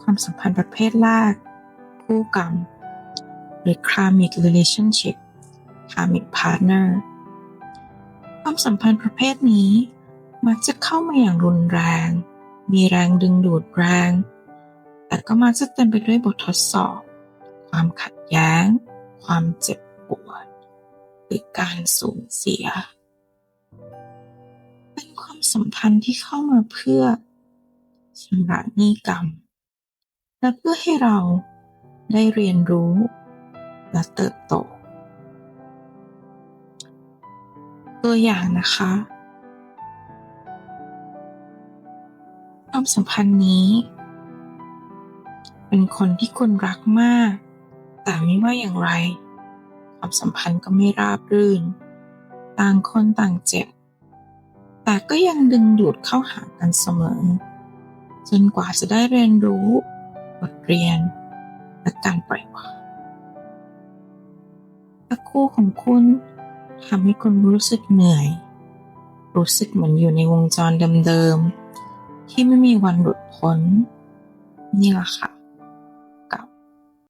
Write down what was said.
ความสัมพันธ์ประเภทแรก คู่กรรม หรือ karmic relationship karmic partner ความสัมพันธ์ประเภทนี้ มักจะเข้ามาอย่างรุนแรง มีแรงดึงดูดแรง แต่ก็มักจะเต็มไปด้วยบททดสอบ ความขัดแย้ง ความเจ็บปวด หรือการสูญเสีย เป็นความสัมพันธ์ที่เข้ามาเพื่อชำระหนี้กรรม และเพื่อให้เราได้เรียนรู้และเติบโต ตัวอย่างนะคะ ความสัมพันธ์นี้ เป็นคนที่คุณรักมาก แต่ไม่ว่าอย่างไร ความสัมพันธ์ก็ไม่ราบรื่น ต่างคนต่างเจ็บ แต่ก็ยังดึงดูดเข้าหากันเสมอ จนกว่าจะได้เรียนรู้ เรียน และการปล่อยวางถ้าคู่ของคุณทำให้คุณรู้สึกเหนื่อย รู้สึกเหมือนอยู่ในวงจรเดิมๆที่ไม่มีวันหลุดพ้นนี่แหละค่ะ